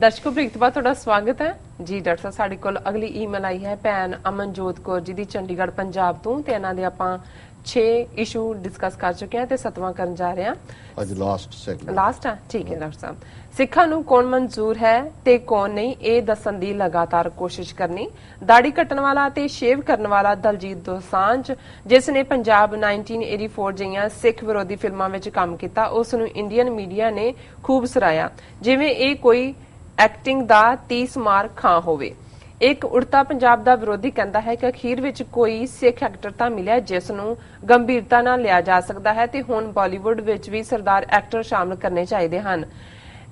ਦਰਸ਼ਕੋ ਪ੍ਰੀਤਪਾ ਤੁਹਾਡਾ ਸਵਾਗਤ ਹੈ। ਜੀ ਡਾਕਟਰ ਸਾਹਿਬ ਸਾਡੇ ਕੋਲ ਅਗਲੀ ਈਮੇਲ ਆਈ ਹੈ ਭੈਣ ਅਮਨਜੋਤ ਕੌਰ ਜੀ ਦੀ ਚੰਡੀਗੜ੍ਹ ਪੰਜਾਬ ਤੋਂ ਤੇ ਇਹਨਾਂ ਦੇ ਆਪਾਂ 6 ਇਸ਼ੂ ਡਿਸਕਸ ਕਰ ਚੁੱਕੇ ਹਾਂ ਤੇ ਸਤਵਾਂ ਕਰਨ ਜਾ ਰਹੇ ਹਾਂ। ਅੱਜ ਲਾਸਟ ਸੈਗਮੈਂਟ ਲਾਸਟ ਹੈ ਠੀਕ ਹੈ ਡਾਕਟਰ ਸਾਹਿਬ। ਸਿੱਖਾਂ ਨੂੰ ਕੌਣ ਮਨਜ਼ੂਰ ਹੈ ਤੇ ਕੌਣ ਨਹੀਂ ਇਹ ਦੱਸਣ ਦੀ ਲਗਾਤਾਰ ਕੋਸ਼ਿਸ਼ ਕਰਨੀ। ਦਾੜੀ ਕੱਟਣ ਵਾਲਾ ਤੇ ਸ਼ੇਵ ਕਰਨ ਵਾਲਾ ਦਲਜੀਤ ਦੋਸਾਂਝ ਜਿਸ ਨੇ ਪੰਜਾਬ 1984 ਜਿਹੀਆਂ ਸਿੱਖ ਵਿਰੋਧੀ ਫਿਲਮਾਂ ਵਿੱਚ ਕੰਮ ਕੀਤਾ ਉਸ ਨੂੰ ਇੰਡੀਅਨ ਮੀਡੀਆ ਨੇ ਖੂਬ ਸਰਾਇਆ ਜਿਵੇਂ ਇਹ ਕੋਈ ਐਕਟਿੰਗ ਦਾ 30 ਮਾਰ ਖਾਂ ਹੋਵੇ। ਇੱਕ ਉੜਤਾ ਪੰਜਾਬ ਦਾ ਵਿਰੋਧੀ ਕਹਿੰਦਾ ਹੈ ਕਿ ਅਖੀਰ ਵਿੱਚ ਕੋਈ ਸਿੱਖ ਐਕਟਰ ਤਾਂ ਮਿਲਿਆ ਜਿਸ ਨੂੰ ਗੰਭੀਰਤਾ ਨਾਲ ਲਿਆ ਜਾ ਸਕਦਾ ਹੈ ਤੇ ਹੁਣ ਬਾਲੀਵੁੱਡ ਵਿੱਚ ਵੀ ਸਰਦਾਰ ਐਕਟਰ ਸ਼ਾਮਲ ਕਰਨੇ ਚਾਹੀਦੇ ਹਨ।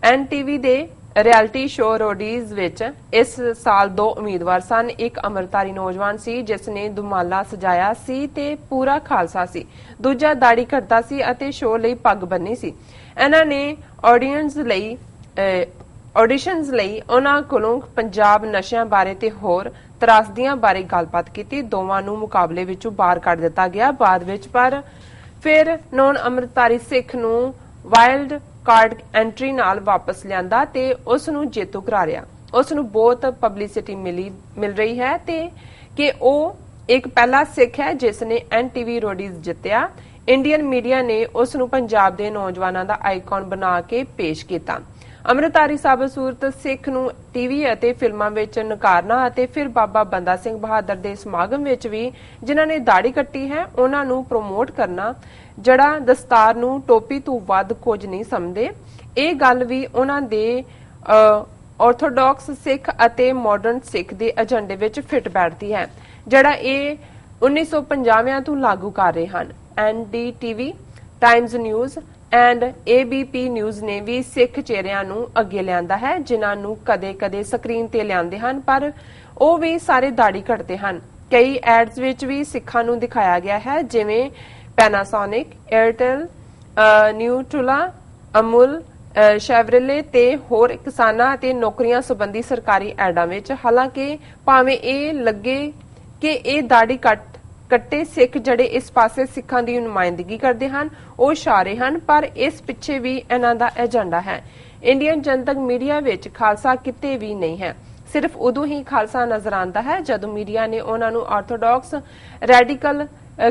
ਐਨਟੀਵੀ ਦੇ ਰਿਐਲਿਟੀ ਸ਼ੋਅ ਰੋਡੀਜ਼ ਵਿੱਚ ਇਸ ਸਾਲ ਦੋ ਉਮੀਦਵਾਰ ਸਨ। ਇੱਕ ਅਮਰਤਾਰੀ ਨੌਜਵਾਨ ਸੀ ਜਿਸ ਨੇ ਦੁਮਾਲਾ ਸਜਾਇਆ ਸੀ ਤੇ ਪੂਰਾ ਖਾਲਸਾ ਸੀ। ਦੂਜਾ ਦਾੜੀ ਕਰਦਾ ਸੀ ਅਤੇ ਸ਼ੋਅ ਲਈ ਪੱਗ ਬੰਨੀ ਸੀ। ਇਹਨਾਂ ਨੇ ਆਡੀਅנס ਲਈ ਆਡੀਸ਼ਨਸ ਲਈ ਉਹਨਾਂ ਕੋਲੋਂ ਪੰਜਾਬ ਨਸ਼ਿਆਂ ਬਾਰੇ ਤੇ ਹੋਰ ਤਰਾਸਦੀਆਂ ਬਾਰੇ ਗੱਲਬਾਤ ਕੀਤੀ। ਦੋਵਾਂ ਨੂੰ ਮੁਕਾਬਲੇ ਵਿੱਚੋਂ ਬਾਹਰ ਕੱਢ ਦਿੱਤਾ ਗਿਆ। ਬਾਅਦ ਵਿੱਚ ਪਰ ਫਿਰ ਨੌਨ ਅਮਰਤਾਰੀ ਸਿੱਖ ਨੂੰ ਵਾਈਲਡ ਕਾਰਡ ਐਂਟਰੀ ਨਾਲ ਵਾਪਸ ਲਿਆਂਦਾ ਤੇ ਉਸ ਨੂੰ ਜੇਤੂ ਕਰਾਰਿਆ ਉਸ ਨੂੰ ਬਹੁਤ ਪਬਲਿਸਿਟੀ ਮਿਲੀ, ਮਿਲ ਰਹੀ ਹੈ ਤੇ ਕਿ ਉਹ ਇੱਕ ਪਹਿਲਾ ਸਿੱਖ ਹੈ ਜਿਸ ਨੇ ਐਨਟੀਵੀ ਰੋਡੀਜ਼ ਜਿੱਤਿਆ। ਇੰਡੀਅਨ ਮੀਡੀਆ ਨੇ ਉਸ ਨੂੰ ਪੰਜਾਬ ਦੇ ਨੌਜਵਾਨਾਂ ਦਾ ਆਈਕਨ ਬਣਾ ਕੇ ਪੇਸ਼ ਕੀਤਾ। ਅੰਮ੍ਰਿਤਾਰੀ ਸਾਬਤ ਸੂਰਤ ਸਿੱਖ ਨੂੰ ਟੀਵੀ ਅਤੇ ਫਿਲਮਾਂ ਵਿੱਚ ਨਕਾਰਨਾ ਅਤੇ ਫਿਰ ਬਾਬਾ ਬੰਦਾ ਸਿੰਘ ਬਹਾਦਰ ਦੇ ਸਮਾਗਮ ਵਿੱਚ ਵੀ ਜਿਨ੍ਹਾਂ ਨੇ ਦਾੜੀ ਕੱਟੀ ਹੈ, ਉਹਨਾਂ ਨੂੰ ਪ੍ਰਮੋਟ ਕਰਨਾ, ਜਿਹੜਾ ਦਸਤਾਰ ਨੂੰ ਟੋਪੀ ਤੋਂ ਵੱਧ ਕੁਝ ਨਹੀਂ ਸਮਝਦੇ। ਇਹ ਗੱਲ ਵੀ ਉਹਨਾਂ ਦੇ ਆਰਥੋਡਾਕਸ ਸਿੱਖ ਅਤੇ ਮਾਡਰਨ ਸਿੱਖ ਦੇ ਏਜੰਡੇ ਵਿੱਚ ਫਿੱਟ ਬੈਠਦੀ ਹੈ, ਜਿਹੜਾ ਇਹ 1950ਵਿਆਂ ਤੋਂ ਲਾਗੂ ਕਰ ਰਹੇ ਹਨ। NDTV Times News and ABP News ਨੇ ਵੀ ਸਿੱਖ ਚਿਹਰਿਆਂ ਨੂੰ ਅੱਗੇ ਲਿਆਂਦਾ ਹੈ, ਜਿਨ੍ਹਾਂ ਨੂੰ ਕਦੇ-ਕਦੇ ਸਕਰੀਨ ਤੇ ਲਿਆਂਦੇ ਹਨ, ਪਰ ਉਹ ਵੀ ਸਾਰੇ ਦਾੜੀ ਕੱਟਦੇ ਹਨ। ਕਈ ਐਡਸ ਵਿੱਚ ਵੀ ਸਿੱਖਾਂ ਨੂੰ ਦਿਖਾਇਆ ਗਿਆ ਹੈ, ਜਿਵੇਂ Panasonic Airtel Nutrela Amul Chevrolet ਤੇ ਹੋਰ ਕਿਸਾਨਾਂ ਅਤੇ ਨੌਕਰੀਆਂ ਸੰਬੰਧੀ ਸਰਕਾਰੀ ਐਡਾਂ ਵਿੱਚ। ਹਾਲਾਂਕਿ ਭਾਵੇਂ ਇਹ ਲੱਗੇ ਕਿ ਇਹ ਦਾੜੀ ਕੱਟ ਕੱਟੇ ਸਿੱਖ ਜਿਹੜੇ ਇਸ ਪਾਸੇ ਸਿੱਖਾਂ ਦੀ ਨੁਮਾਇੰਦਗੀ ਕਰਦੇ ਹਨ, ਉਹ ਇਸ਼ਾਰੇ ਹਨ, ਪਰ ਇਸ ਪਿੱਛੇ ਵੀ ਇਹਨਾਂ ਦਾ ਏਜੰਡਾ ਹੈ। ਇੰਡੀਅਨ ਜਨਤਕ ਮੀਡੀਆ ਵਿੱਚ ਖਾਲਸਾ ਕਿਤੇ ਵੀ ਨਹੀਂ ਹੈ। ਸਿਰਫ ਉਦੋਂ ਹੀ ਖਾਲਸਾ ਨਜ਼ਰ ਆਉਂਦਾ ਹੈ ਜਦੋਂ ਮੀਡੀਆ ਨੇ ਉਹਨਾਂ ਨੂੰ ਆਰਥੋਡਾਕਸ ਰੈਡੀਕਲ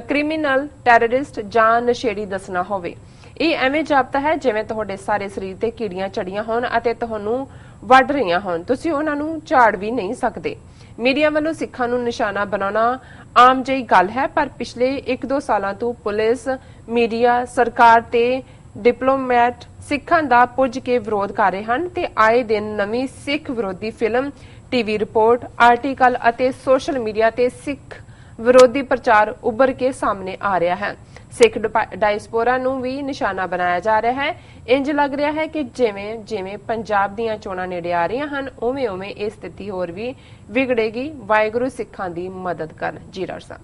ਕ੍ਰਿਮੀਨਲ ਟੈਰਰਿਸਟ ਜਾਂ ਨਸ਼ੇੜੀ ਦੱਸਣਾ ਹੋਵੇ। ਇਹ ਐਵੇਂ ਜਾਪਦਾ ਹੈ ਜਿਵੇਂ ਤੁਹਾਡੇ ਸਾਰੇ ਸਰੀਰ ਤੇ ਕੀੜੀਆਂ ਚੜੀਆਂ ਹੋਣ ਅਤੇ ਤੁਹਾਨੂੰ ਵੱਢ ਰਹੀਆਂ ਹੋਣ। ਤੁਸੀਂ ਉਹਨਾਂ ਨੂੰ ਝਾੜ ਵੀ ਨਹੀਂ ਸਕਦੇ। ਮੀਡੀਆ ਵੱਲੋਂ ਸਿੱਖਾਂ ਨੂੰ ਨਿਸ਼ਾਨਾ ਬਣਾਉਣਾ ਆਮ ਜਿਹੀ ਗੱਲ ਹੈ, ਪਰ ਪਿਛਲੇ 1-2 ਸਾਲਾਂ ਤੋਂ ਪੁਲਿਸ, ਮੀਡੀਆ, ਸਰਕਾਰ ਤੇ ਡਿਪਲੋਮੈਟ ਸਿੱਖਾਂ ਦਾ ਪੁੱਜ ਕੇ ਵਿਰੋਧ ਕਰ ਰਹੇ ਹਨ ਤੇ ਆਏ ਦਿਨ ਨਵੀਂ ਸਿੱਖ ਵਿਰੋਧੀ ਫਿਲਮ, ਟੀਵੀ ਰਿਪੋਰਟ, ਆਰਟੀਕਲ ਅਤੇ ਸੋਸ਼ਲ ਮੀਡੀਆ ਤੇ ਸਿੱਖ ਵਿਰੋਧੀ ਪ੍ਰਚਾਰ ਉੱਭਰ ਕੇ ਸਾਹਮਣੇ ਆ ਰਿਹਾ ਹੈ। ਸਿੱਖ ਡਾਇਸਪੋਰਾ ਨੂੰ ਵੀ ਨਿਸ਼ਾਨਾ ਬਣਾਇਆ ਜਾ ਰਿਹਾ ਹੈ। ਇੰਜ ਲੱਗ ਰਿਹਾ ਹੈ ਕਿ ਜਿਵੇਂ ਜਿਵੇਂ ਪੰਜਾਬ ਦੀਆਂ ਚੋਣਾਂ ਨੇੜੇ ਆ ਰਹੀਆਂ ਹਨ ਉਵੇਂ ਉਵੇਂ ਇਹ ਸਥਿਤੀ ਹੋਰ ਵੀ ਵਿਗੜੇਗੀ। ਵਾਹਿਗੁਰੂ ਸਿੱਖਾਂ ਦੀ ਮਦਦ ਕਰਨ। ਜੀ ਡਾਕਟਰ ਸਾਹਿਬ।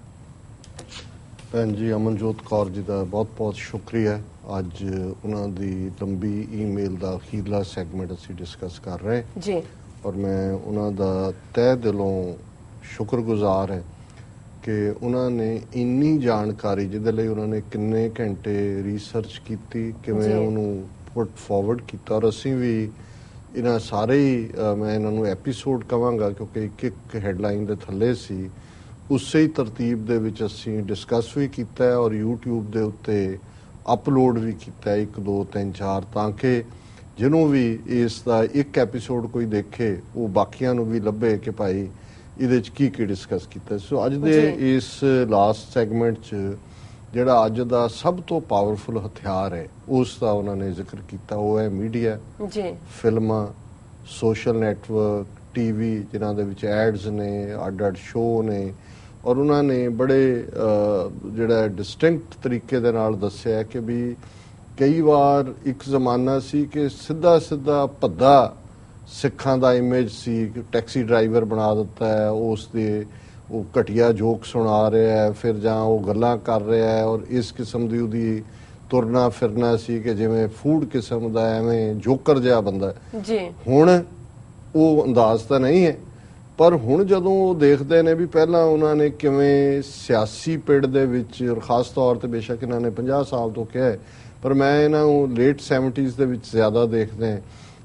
ਭੈਣ ਜੀ ਅਮਨਜੋਤ ਕੌਰ ਜੀ ਦਾ ਬਹੁਤ-ਬਹੁਤ ਸ਼ੁਕਰੀਆ। ਅੱਜ ਉਹਨਾਂ ਦੀ ਲੰਬੀ ਈਮੇਲ ਦਾ ਅਖੀਰਲਾ ਸੈਗਮੈਂਟ ਅਸੀਂ ਡਿਸਕਸ ਕਰ ਰਹੇ ਜੀ। ਔਰ ਮੈਂ ਉਹਨਾਂ ਦਾ ਤਹਿ ਦਿਲੋਂ ਸ਼ੁਕਰਗੁਜ਼ਾਰ ਹੈ ਕਿ ਉਹਨਾਂ ਨੇ ਇੰਨੀ ਜਾਣਕਾਰੀ ਜਿਹਦੇ ਲਈ ਉਹਨਾਂ ਨੇ ਕਿੰਨੇ ਘੰਟੇ ਰਿਸਰਚ ਕੀਤੀ ਕਿਵੇਂ। ਉਹਨੂੰ ਪੁੱਟ ਫਾਰਵਰਡ ਕੀਤਾ ਔਰ ਅਸੀਂ ਵੀ ਇਹਨਾਂ ਸਾਰੇ ਹੀ ਮੈਂ ਇਹਨਾਂ ਨੂੰ ਐਪੀਸੋਡ ਕਵਾਂਗਾ ਕਿਉਂਕਿ ਇੱਕ ਇੱਕ ਹੈਡਲਾਈਨ ਦੇ ਥੱਲੇ ਸੀ ਉਸੇ ਹੀ ਤਰਤੀਬ ਦੇ ਵਿੱਚ ਅਸੀਂ ਡਿਸਕਸ ਵੀ ਕੀਤਾ ਹੈ ਔਰ YouTube ਦੇ ਉੱਤੇ ਅਪਲੋਡ ਵੀ ਕੀਤਾ ਹੈ 1 2 3 4 ਤਾਂ ਕਿ ਜਿਹਨੂੰ ਵੀ ਇਸ ਦਾ ਇੱਕ ਐਪੀਸੋਡ ਕੋਈ ਦੇਖੇ ਉਹ ਬਾਕੀਆਂ ਨੂੰ ਵੀ ਲੱਭੇ ਕਿ ਭਾਈ ਇਹਦੇ ਚ ਕੀ ਕੀ ਡਿਸਕਸ ਕੀਤਾ ਸੋ? ਅੱਜ ਦੇ। ਇਸ ਲਾਸਟ ਸੈਗਮੈਂਟ ਚ ਜਿਹੜਾ ਅੱਜ ਦਾ ਸਭ ਤੋਂ ਪਾਵਰਫੁਲ ਹਥਿਆਰ ਹੈ ਉਸ ਦਾ ਉਹਨਾਂ ਨੇ ਜ਼ਿਕਰ ਕੀਤਾ। ਉਹ ਹੈ ਮੀਡੀਆ ਜੀ। ਫਿਲਮਾਂ ਸੋਸ਼ਲ ਨੈਟਵਰਕ ਟੀਵੀ ਜਿਨ੍ਹਾਂ ਦੇ ਵਿੱਚ ਐਡਸ ਨੇ ਅੱਡ-ਅੱਡ ਸ਼ੋਅ ਨੇ। ਔਰ ਉਹਨਾਂ ਨੇ ਬੜੇ ਜਿਹੜਾ ਡਿਸਟਿੰਕਟ ਤਰੀਕੇ ਦੇ ਨਾਲ ਦੱਸਿਆ ਕਿ ਵੀ ਕਈ ਵਾਰ ਇੱਕ ਜ਼ਮਾਨਾ ਸੀ ਕਿ ਸਿੱਧਾ ਸਿੱਧਾ ਭੱਦਾ ਸਿੱਖਾਂ ਦਾ ਇਮੇਜ ਸੀ ਕਿ ਟੈਕਸੀ ਡਰਾਈਵਰ ਬਣਾ ਦਿੱਤਾ ਹੈ ਉਸ ਦੇ ਉਹ ਘਟੀਆ ਜੋਕ ਸੁਣਾ ਰਿਹਾ ਹੈ ਫਿਰ ਜਾਂ ਉਹ ਗੱਲਾਂ ਕਰ ਰਿਹਾ ਹੈ ਔਰ ਇਸ ਕਿਸਮ ਦੀ ਉਹਦੀ ਤੁਰਨਾ ਫਿਰਨਾ ਸੀ ਕਿ ਜਿਵੇਂ ਫੂਡ ਕਿਸਮ ਦਾ ਐਵੇਂ ਜੋਕਰ ਜਿਹਾ ਬੰਦਾ। ਜੀ ਹੁਣ ਉਹ ਅੰਦਾਜ਼ ਤਾਂ ਨਹੀਂ ਹੈ ਪਰ ਹੁਣ ਜਦੋਂ ਉਹ ਦੇਖਦੇ ਨੇ ਵੀ ਪਹਿਲਾਂ ਉਹਨਾਂ ਨੇ ਕਿਵੇਂ ਸਿਆਸੀ ਪਿੜ ਦੇ ਵਿੱਚ ਔਰ ਖਾਸ ਤੌਰ ਤੇ ਬੇਸ਼ੱਕ ਇਹਨਾਂ ਨੇ 50 ਸਾਲ ਤੋਂ ਕਿਹਾ ਪਰ ਮੈਂ ਇਹਨਾਂ ਨੂੰ ਲੇਟ 70s ਦੇ ਵਿੱਚ ਜ਼ਿਆਦਾ ਦੇਖਦੇ ਹਾਂ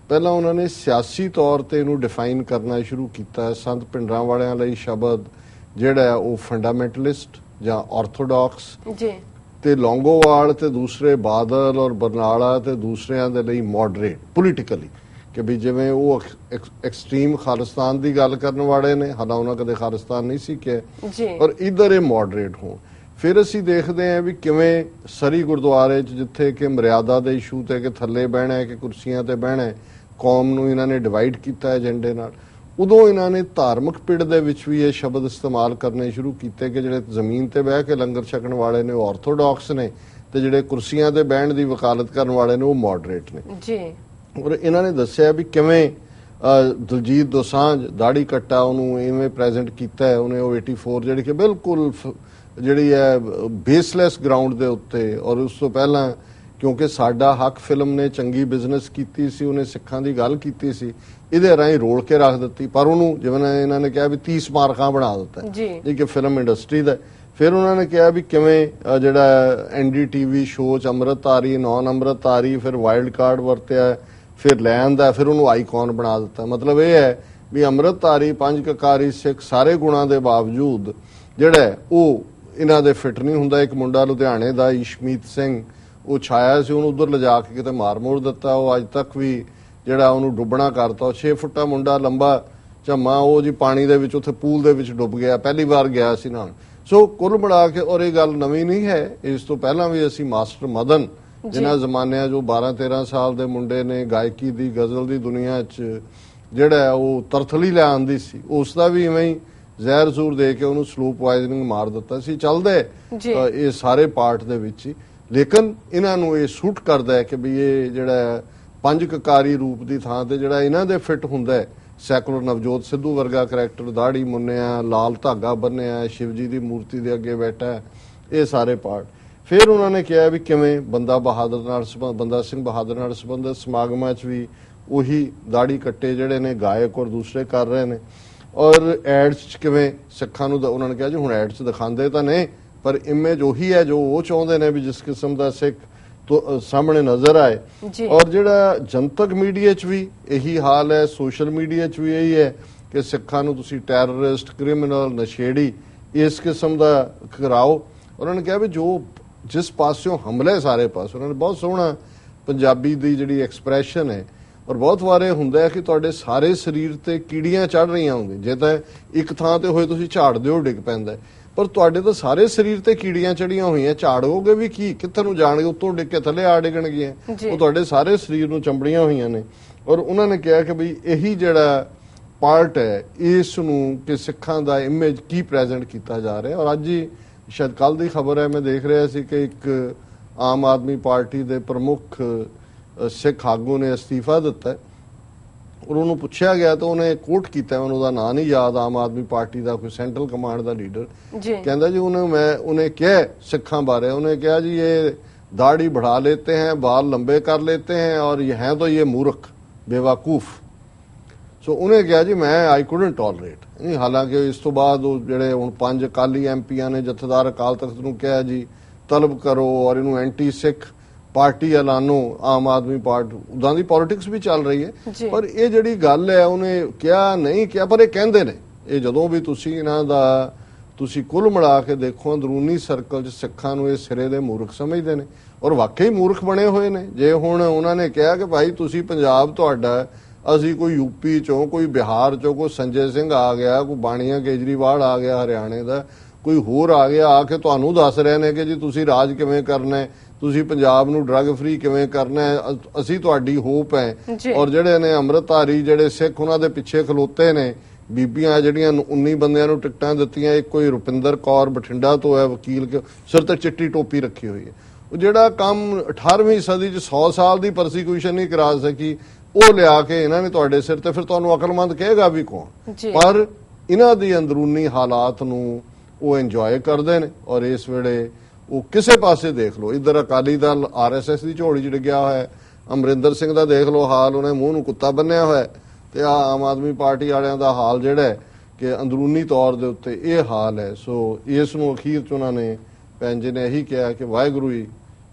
ਪਹਿਲਾਂ ਉਹਨਾਂ ਨੇ ਸਿਆਸੀ ਤੌਰ ਤੇ ਇਹਨੂੰ ਡਿਫਾਈਨ ਕਰਨਾ ਸ਼ੁਰੂ ਕੀਤਾ ਸੰਤ ਪਿੰਡਰਾਂ ਵਾਲਿਆਂ ਲਈ ਸ਼ਬਦ ਜਿਹੜਾ ਉਹ ਫੰਡਾਮੈਂਟਲਿਸਟ ਜਾਂ ਆਰਥੋਡਾਕਸ ਜੀ। ਤੇ ਲੌਂਗੋਵਾਲ ਤੇ ਦੂਸਰੇ ਬਾਦਲ ਔਰ ਬਰਨਾਲਾ ਤੇ ਦੂਸਰਿਆਂ ਦੇ ਲਈ ਮੋਡਰੇਟ ਪੋਲੀਟੀਕਲੀ ਕਿ ਵੀ ਜਿਵੇਂ ਉਹ ਐਕਸਟ੍ਰੀਮ ਖਾਲਿਸਤਾਨ ਦੀ ਗੱਲ ਕਰਨ ਵਾਲੇ ਨੇ ਹਾਲਾਂ ਉਹਨਾਂ ਕਦੇ ਖਾਲਿਸਤਾਨ ਨਹੀਂ ਸੀ ਕਿ ਜੀ। ਔਰ ਇਧਰ ਇਹ ਮੋਡਰੇਟ ਹੋਣ। ਫਿਰ ਅਸੀਂ ਦੇਖਦੇ ਹਾਂ ਵੀ ਕਿਵੇਂ ਸਰੀ ਗੁਰਦੁਆਰੇ 'ਚ ਜਿੱਥੇ ਕਿ ਮਰਿਆਦਾ ਦੇ ਇਸ਼ੂ ਤੇ ਕਿ ਥੱਲੇ ਬਹਿਣਾ ਹੈ ਕਿ ਕੁਰਸੀਆਂ ਤੇ ਬਹਿਣਾ ਹੈ ਕੌਮ ਨੂੰ ਇਹਨਾਂ ਨੇ ਡਿਵਾਈਡ ਕੀਤਾ ਏਜੰਡੇ ਨਾਲ। ਉਦੋਂ ਇਹਨਾਂ ਨੇ ਧਾਰਮਿਕ ਪਿੜ ਦੇ ਵਿੱਚ ਵੀ ਇਹ ਸ਼ਬਦ ਇਸਤੇਮਾਲ ਕਰਨੇ ਸ਼ੁਰੂ ਕੀਤੇ ਕਿ ਜਿਹੜੇ ਜ਼ਮੀਨ ਤੇ ਬਹਿ ਕੇ ਲੰਗਰ ਛਕਣ ਵਾਲੇ ਨੇ ਉਹ ਆਰਥੋਡਾਕਸ ਨੇ ਤੇ ਜਿਹੜੇ ਕੁਰਸੀਆਂ ਤੇ ਬਹਿਣ ਦੀ ਵਕਾਲਤ ਕਰਨ ਵਾਲੇ ਨੇ ਉਹ ਮੋਡਰੇਟ ਨੇ। ਜੀ। ਔਰ ਇਹਨਾਂ ਨੇ ਦੱਸਿਆ ਵੀ ਕਿਵੇਂ ਦਲਜੀਤ ਦੋਸਾਂਝ ਦਾੜੀ ਕੱਟਾ ਉਹਨੂੰ ਇਵੇਂ ਪ੍ਰੈਜ਼ੈਂਟ ਕੀਤਾ ਹੈ ਉਹਨੇ ਉਹ 84 ਜਿਹੜੀ ਕਿ ਬਿਲਕੁਲ ਜਿਹੜੀ ਹੈ ਬੇਸਲੈਸ ਗਰਾਊਂਡ ਦੇ ਉੱਤੇ ਔਰ ਉਸ ਤੋਂ ਪਹਿਲਾਂ ਕਿਉਂਕਿ ਸਾਡਾ ਹੱਕ ਫਿਲਮ ਨੇ ਚੰਗੀ ਬਿਜ਼ਨਸ ਕੀਤੀ ਸੀ ਉਹਨੇ ਸਿੱਖਾਂ ਦੀ ਗੱਲ ਕੀਤੀ ਸੀ ਇਹਦੇ ਰਾਹੀਂ ਰੋਲ ਕੇ ਰੱਖ ਦਿੱਤੀ ਪਰ ਉਹਨੂੰ ਜਿਵੇਂ ਇਹਨਾਂ ਨੇ ਕਿਹਾ ਵੀ 30 ਮਾਰਕਾਂ ਬਣਾ ਦਿੱਤਾ। ਜੀ ਕਿ ਫਿਲਮ ਇੰਡਸਟਰੀ ਦਾ। ਫਿਰ ਉਹਨਾਂ ਨੇ ਕਿਹਾ ਵੀ ਕਿਵੇਂ ਜਿਹੜਾ ਐਨਡੀਟੀਵੀ ਸ਼ੋਅ ਚ ਅੰਮ੍ਰਿਤਧਾਰੀ ਨੌਨ ਅੰਮ੍ਰਿਤਧਾਰੀ ਫਿਰ ਵਾਈਲਡ ਕਾਰਡ ਵਰਤਿਆ ਫਿਰ ਲੈਣ ਦਾ ਫਿਰ ਉਹਨੂੰ ਆਈਕਨ ਬਣਾ ਦਿੱਤਾ ਮਤਲਬ ਇਹ ਹੈ ਵੀ ਅੰਮ੍ਰਿਤਧਾਰੀ ਪੰਜ ਕਕਾਰੀ ਸਿੱਖ ਸਾਰੇ ਗੁਣਾਂ ਦੇ ਬਾਵਜੂਦ ਜਿਹੜਾ ਉਹ ਇਹਨਾਂ ਦੇ ਫਿੱਟ ਨਹੀਂ ਹੁੰਦਾ। ਇੱਕ ਮੁੰਡਾ ਲੁਧਿਆਣੇ ਦਾ ਇਸ਼ਮੀਤ ਸਿੰਘ ਉਹ ਛਾਇਆ ਸੀ ਉਹਨੂੰ ਉਧਰ ਲਿਜਾ ਕੇ ਕਿਤੇ ਮਾਰ ਮੋੜ ਦਿੱਤਾ। ਉਹ ਅੱਜ ਤੱਕ ਵੀ ਜਿਹੜਾ ਉਹਨੂੰ ਡੁੱਬਣਾ ਕਰਤਾ। ਉਹ 6 ਫੁੱਟਾ ਮੁੰਡਾ ਲੰਬਾ ਝੰਮਾ ਉਹ ਜੀ ਪਾਣੀ ਦੇ ਵਿੱਚ ਉੱਥੇ ਪੂਲ ਦੇ ਵਿੱਚ ਡੁੱਬ ਗਿਆ। ਪਹਿਲੀ ਵਾਰ ਗਿਆ ਸੀ ਨਾਲ। ਸੋ ਕੁੱਲ ਮਿਲਾ ਕੇ ਔਰ ਇਹ ਗੱਲ ਨਵੀਂ ਨਹੀਂ ਹੈ। ਇਸ ਤੋਂ ਪਹਿਲਾਂ ਵੀ ਅਸੀਂ ਮਾਸਟਰ ਮਦਨ ਜਿਨ੍ਹਾਂ ਜ਼ਮਾਨਿਆਂ ਜੋ 12 13 ਸਾਲ ਦੇ ਮੁੰਡੇ ਨੇ ਗਾਇਕੀ ਦੀ ਗਜ਼ਲ ਦੀ ਦੁਨੀਆ 'ਚ ਜਿਹੜਾ ਉਹ ਤਰਥਲੀ ਲੈ ਆਂਦੀ ਸੀ ਉਸ ਦਾ ਵੀ ਇਵੇਂ ਹੀ ਜ਼ਹਿਰ ਜ਼ੂਰ ਦੇ ਕੇ ਉਹਨੂੰ ਸਲੋ ਪੋਇਜ਼ਨਿੰਗ ਮਾਰ ਦਿੱਤਾ ਸੀ ਚੱਲਦੇ ਜੀ। ਇਹ ਸਾਰੇ ਪਾਰਟ ਦੇ ਵਿੱਚ ਹੀ। ਲੇਕਿਨ ਇਹਨਾਂ ਨੂੰ ਇਹ ਸੂਟ ਕਰਦਾ ਹੈ ਕਿ ਵੀ ਇਹ ਜਿਹੜਾ ਪੰਜ ਕਕਾਰੀ ਰੂਪ ਦੀ ਥਾਂ ਤੇ ਜਿਹੜਾ ਇਹਨਾਂ ਦੇ ਫਿੱਟ ਹੁੰਦਾ ਹੈ। ਸੈਕੂਲਰ ਨਵਜੋਤ ਸਿੱਧੂ ਵਰਗਾ ਕਰੈਕਟਰ ਦਾੜੀ ਮੁੰਨਿਆ ਲਾਲ ਧਾਗਾ ਬੰਨਿਆ ਸ਼ਿਵਜੀ ਦੀ ਮੂਰਤੀ ਦੇ ਅੱਗੇ ਬੈਠਾ ਇਹ ਸਾਰੇ ਪਾਰਟ। ਫਿਰ ਉਹਨਾਂ ਨੇ ਕਿਹਾ ਵੀ ਕਿਵੇਂ ਬੰਦਾ ਬਹਾਦਰ ਨਾਲ ਸੰਬੰਧ- ਬੰਦਾ ਸਿੰਘ ਬਹਾਦਰ ਨਾਲ ਸੰਬੰਧਿਤ ਸਮਾਗਮਾਂ 'ਚ ਵੀ ਉਹੀ ਦਾੜੀ ਕੱਟੇ ਜਿਹੜੇ ਨੇ ਗਾਇਕ ਔਰ ਦੂਸਰੇ ਕਰ ਰਹੇ ਨੇ। ਔਰ ਐਡਸ 'ਚ ਕਿਵੇਂ ਸਿੱਖਾਂ ਨੂੰ ਉਹਨਾਂ ਨੇ ਕਿਹਾ ਜੀ ਹੁਣ ਐਡਸ ਦਿਖਾਉਂਦੇ ਤਾਂ ਨੇ ਪਰ ਇਮੇਜ ਉਹੀ ਹੈ ਜੋ ਉਹ ਚਾਹੁੰਦੇ ਨੇ ਵੀ ਜਿਸ ਕਿਸਮ ਦਾ ਸਿੱਖ ਤੋਂ ਸਾਹਮਣੇ ਨਜ਼ਰ ਆਏ। ਔਰ ਜਿਹੜਾ ਜਨਤਕ ਮੀਡੀਆ 'ਚ ਵੀ ਇਹੀ ਹਾਲ ਹੈ ਸੋਸ਼ਲ ਮੀਡੀਆ 'ਚ ਵੀ ਇਹੀ ਹੈ ਕਿ ਸਿੱਖਾਂ ਨੂੰ ਤੁਸੀਂ ਟੈਰਰਿਸਟ ਕ੍ਰਿਮੀਨਲ ਨਸ਼ੇੜੀ ਇਸ ਕਿਸਮ ਦਾ ਕਰਾਓ ਉਹਨਾਂ ਨੇ ਕਿਹਾ ਵੀ ਜੋ ਜਿਸ ਪਾਸਿਓਂ ਹਮਲੇ ਸਾਰੇ ਪਾਸੇ ਉਹਨਾਂ ਨੇ ਬਹੁਤ ਸੋਹਣਾ ਪੰਜਾਬੀ ਦੀ ਜਿਹੜੀ ਐਕਸਪ੍ਰੈਸ਼ਨ ਹੈ ਔਰ ਬਹੁਤ ਵਾਰੇ ਹੁੰਦਾ ਹੈ ਕਿ ਤੁਹਾਡੇ ਸਾਰੇ ਸਰੀਰ ਤੇ ਕੀੜੀਆਂ ਚੜ ਰਹੀਆਂ ਹੋਣਗੇ ਜੇ ਤਾਂ ਇੱਕ ਥਾਂ ਤੇ ਹੋਏ ਤੁਸੀਂ ਝਾੜ ਦਿਓ ਡਿੱਗ ਪੈਂਦਾ। ਪਰ ਤੁਹਾਡੇ ਤਾਂ ਸਾਰੇ ਸਰੀਰ ਤੇ ਕੀੜੀਆਂ ਚੜੀਆਂ ਹੋਈਆਂ। ਝਾੜੋਗੇ ਵੀ ਕੀ? ਕਿੱਥੇ ਨੂੰ ਜਾਣਗੇ? ਉੱਤੋਂ ਡਿੱਗ ਕੇ ਥੱਲੇ ਆ ਡਿੱਗਣਗੀਆਂ। ਉਹ ਤੁਹਾਡੇ ਸਾਰੇ ਸਰੀਰ ਨੂੰ ਚੰਬੜੀਆਂ ਹੋਈਆਂ ਨੇ। ਔਰ ਉਹਨਾਂ ਨੇ ਕਿਹਾ ਕਿ ਵੀ ਇਹੀ ਜਿਹੜਾ ਪਾਰਟ ਹੈ ਇਸ ਨੂੰ ਕਿ ਸਿੱਖਾਂ ਦਾ ਇਮੇਜ ਕੀ ਪ੍ਰੈਜ਼ੈਂਟ ਕੀਤਾ ਜਾ ਰਿਹਾ ਔਰ ਅੱਜ ਹੀ ਸ਼ਾਇਦ ਕੱਲ ਦੀ ਖਬਰ ਹੈ ਮੈਂ ਦੇਖ ਰਿਹਾ ਸੀ ਕਿ ਇੱਕ ਆਮ ਆਦਮੀ ਪਾਰਟੀ ਦੇ ਪ੍ਰਮੁੱਖ ਸਿੱਖ ਆਗੂ ਨੇ ਅਸਤੀਫਾ ਦਿੱਤਾ ਹੈ ਔਰ ਉਹਨੂੰ ਪੁੱਛਿਆ ਗਿਆ ਤਾਂ ਉਹਨੇ ਕੋਟ ਕੀਤਾ ਮੈਨੂੰ ਉਹਦਾ ਨਾਂ ਨਹੀਂ ਯਾਦ ਆਮ ਆਦਮੀ ਪਾਰਟੀ ਦਾ ਕੋਈ ਸੈਂਟਰਲ ਕਮਾਂਡ ਦਾ ਲੀਡਰ ਜੀ ਕਹਿੰਦਾ ਜੀ ਉਹਨੇ ਮੈਂ ਉਹਨੇ ਕਿਹਾ ਸਿੱਖਾਂ ਬਾਰੇ ਉਹਨੇ ਕਿਹਾ ਜੀ ਇਹ दाढ़ी बढ़ा लेते हैं बाल लंबे कर लेते हैं और ये हैं तो ये मूर्ख बेवकूफ ਸੋ ਉਹਨੇ ਕਿਹਾ ਜੀ ਮੈਂ ਆਈ ਕੁਡਨਟ ਟੋਲਰੇਟ ਨਹੀਂ ਹਾਲਾਂਕਿ ਇਸ ਤੋਂ ਬਾਅਦ ਉਹ ਜਿਹੜੇ ਹੁਣ ਪੰਜ ਅਕਾਲੀ ਐਮਪੀਆਂ ਨੇ ਜਥੇਦਾਰ ਅਕਾਲ ਤਖਤ ਨੂੰ ਕਿਹਾ ਜੀ ਤਲਬ ਕਰੋ ਔਰ ਇਹਨੂੰ ਐਂਟੀ ਸਿੱਖ ਪਾਰਟੀ ਐਲਾਨੋ ਆਮ ਆਦਮੀ ਪਾਰਟੀ ਉਦਾਂ ਦੀ ਪੋਲਿਟਿਕਸ ਵੀ ਚੱਲ ਰਹੀ। ਹੈ। ਪਰ ਇਹ ਜਿਹੜੀ ਗੱਲ ਹੈ ਉਹਨੇ ਕਿਹਾ ਨਹੀਂ ਕਿਹਾ ਪਰ ਇਹ ਕਹਿੰਦੇ ਨੇ। ਇਹ ਜਦੋਂ ਵੀ ਤੁਸੀਂ ਇਹਨਾਂ ਦਾ ਤੁਸੀਂ ਕੁੱਲ ਮਿਲਾ ਕੇ ਦੇਖੋ ਅੰਦਰੂਨੀ ਸਰਕਲ 'ਚ ਸਿੱਖਾਂ ਨੂੰ ਇਹ ਸਿਰੇ ਦੇ ਮੂਰਖ ਸਮਝਦੇ ਨੇ ਔਰ ਵਾਕਈ ਮੂਰਖ ਬਣੇ ਹੋਏ ਨੇ। ਜੇ ਹੁਣ ਉਹਨਾਂ ਨੇ ਕਿਹਾ ਕਿ ਭਾਈ ਤੁਸੀਂ ਪੰਜਾਬ ਤੁਹਾਡਾ ਅਸੀਂ ਕੋਈ ਯੂਪੀ ਚੋਂ ਕੋਈ ਬਿਹਾਰ ਚੋਂ ਕੋਈ ਸੰਜੇ ਸਿੰਘ ਆ ਗਿਆ ਕੋਈ ਬਾਣੀਆ ਕੇਜਰੀਵਾਲ ਆ ਗਿਆ ਹਰਿਆਣੇ ਦਾ ਕੋਈ ਹੋਰ ਆ ਗਿਆ ਆ ਕੇ ਤੁਹਾਨੂੰ ਦੱਸ ਰਹੇ ਨੇ ਕਿ ਜੀ ਤੁਸੀਂ ਰਾਜ ਕਿਵੇਂ ਕਰਨਾ ਹੈ? ਤੁਸੀਂ ਪੰਜਾਬ ਨੂੰ ਡਰੱਗ ਫ੍ਰੀ ਕਿਵੇਂ ਕਰਨਾ ਹੈ ਅਸੀਂ ਤੁਹਾਡੀ ਹੋਪ ਹੈ। ਔਰ ਜਿਹੜੇ ਨੇ ਅੰਮ੍ਰਿਤਧਾਰੀ ਜਿਹੜੇ ਸਿੱਖ ਉਹਨਾਂ ਦੇ ਪਿੱਛੇ ਖਲੋਤੇ ਨੇ ਬੀਬੀਆਂ ਜਿਹੜੀਆਂ ਨੂੰ 19 ਬੰਦਿਆਂ ਨੂੰ ਟਿਕਟਾਂ ਦਿੱਤੀਆਂ ਇੱਕ ਕੋਈ ਰੁਪਿੰਦਰ ਕੌਰ ਬਠਿੰਡਾ ਤੋਂ ਹੈ ਵਕੀਲ ਸਿਰ ਤੇ ਚਿੱਟੀ ਟੋਪੀ ਰੱਖੀ ਹੋਈ ਹੈ ਉਹ ਜਿਹੜਾ ਕੰਮ 18ਵੀਂ ਸਦੀ ਚ 100 ਸਾਲ ਦੀ ਪਰਸੀਕਿਊਸ਼ਨ ਨਹੀਂ ਕਰਾ ਸਕੀ ਉਹ ਲਿਆ ਕੇ ਇਹਨਾਂ ਨੇ ਤੁਹਾਡੇ ਸਿਰ ਤੇ ਫਿਰ ਤੁਹਾਨੂੰ ਅਕਲਮੰਦ ਕਹੇਗਾ ਵੀ ਕੌਣ। ਪਰ ਇਹਨਾਂ ਦੀ ਅੰਦਰੂਨੀ ਹਾਲਾਤ ਨੂੰ ਉਹ ਇੰਜੋਏ ਕਰਦੇ ਨੇ ਔਰ ਇਸ ਵੇਲੇ ਉਹ ਕਿਸੇ ਪਾਸੇ ਦੇਖ ਲਓ। ਇਧਰ ਅਕਾਲੀ ਦਲ ਆਰਐਸਐਸ ਦੀ ਝੋਲੀ 'ਚ ਡਿੱਗਿਆ ਹੋਇਆ ਹੈ। ਅਮਰਿੰਦਰ ਸਿੰਘ ਦਾ ਦੇਖ ਲਓ ਹਾਲ ਉਹਨੇ ਮੂੰਹ ਨੂੰ ਕੁੱਤਾ ਬੰਨਿਆ ਹੋਇਆ ਤੇ ਆ ਆਮ ਆਦਮੀ ਪਾਰਟੀ ਵਾਲਿਆਂ ਦਾ ਹਾਲ ਜਿਹੜਾ ਕਿ ਅੰਦਰੂਨੀ ਤੌਰ ਦੇ ਉੱਤੇ ਇਹ ਹਾਲ ਹੈ। ਸੋ ਇਸ ਨੂੰ ਅਖੀਰ 'ਚ ਉਹਨਾਂ ਨੇ ਪੈਂਜੇ ਨੇ ਇਹੀ ਕਿਹਾ ਕਿ ਵਾਹਿਗੁਰੂ ਜੀ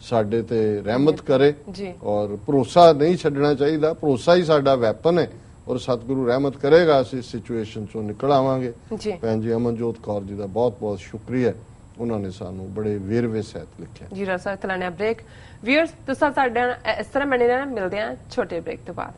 ਸਾਡੇ ਤੇ ਰਹਿਮਤ ਕਰੇ ਜੀ। ਔਰ ਭਰੋਸਾ ਨਹੀਂ ਛੱਡਣਾ ਚਾਹੀਦਾ। ਭਰੋਸਾ ਹੀ ਸਾਡਾ ਵੈਪਨ ਹੈ ਔਰ ਸਤਿਗੁਰੂ ਰਹਿਮਤ ਕਰੇਗਾ। ਅਸੀਂ ਸਿਚੁਏਸ਼ਨ ਚੋਂ ਨਿਕਲ ਆਵਾਂਗੇ। ਜੀ। ਭੈਣ ਜੀ ਅਮਨਜੋਤ ਕੌਰ ਜੀ ਦਾ ਬਹੁਤ ਬਹੁਤ ਸ਼ੁਕਰੀਆ। ਉਹਨਾਂ ਨੇ ਸਾਨੂੰ ਬੜੇ ਵੇਰਵੇ ਸਹਿਤ ਲਿਖਿਆ। ਜੀ, ਰਸਾ ਤਲਾਣਾ ਬ੍ਰੇਕ ਵੀਅਰਸ ਤੁਸੀਂ ਸਾਡੇ ਨਾਲ ਇਸ ਤਰ੍ਹਾਂ ਬਣੇ ਰਹਿਣਾ, ਮਿਲਦੇ ਹਾਂ ਛੋਟੇ ਬ੍ਰੇਕ ਤੋਂ ਬਾਅਦ।